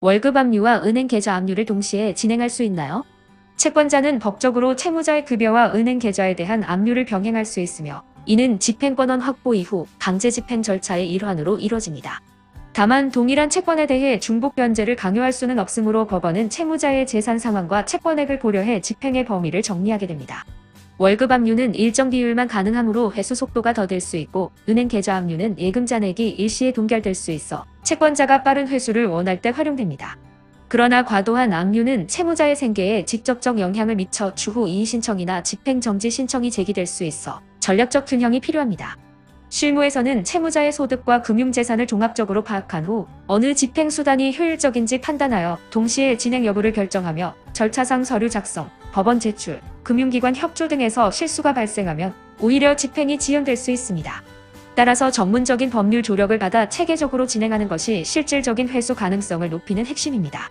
월급 압류와 은행 계좌 압류를 동시에 진행할 수 있나요? 채권자는 법적으로 채무자의 급여와 은행 계좌에 대한 압류를 병행할 수 있으며 이는 집행권원 확보 이후 강제 집행 절차의 일환으로 이뤄집니다. 다만 동일한 채권에 대해 중복 변제를 강요할 수는 없으므로 법원은 채무자의 재산 상황과 채권액을 고려해 집행의 범위를 정리하게 됩니다. 월급 압류는 일정 비율만 가능하므로 회수 속도가 더딜 수 있고 은행 계좌 압류는 예금 잔액이 일시에 동결될 수 있어 채권자가 빠른 회수를 원할 때 활용됩니다. 그러나 과도한 압류는 채무자의 생계에 직접적 영향을 미쳐 추후 이의 신청이나 집행 정지 신청이 제기될 수 있어 전략적 균형이 필요합니다. 실무에서는 채무자의 소득과 금융재산을 종합적으로 파악한 후 어느 집행 수단이 효율적인지 판단하여 동시에 진행 여부를 결정하며 절차상 서류 작성, 법원 제출, 금융기관 협조 등에서 실수가 발생하면 오히려 집행이 지연될 수 있습니다. 따라서 전문적인 법률 조력을 받아 체계적으로 진행하는 것이 실질적인 회수 가능성을 높이는 핵심입니다.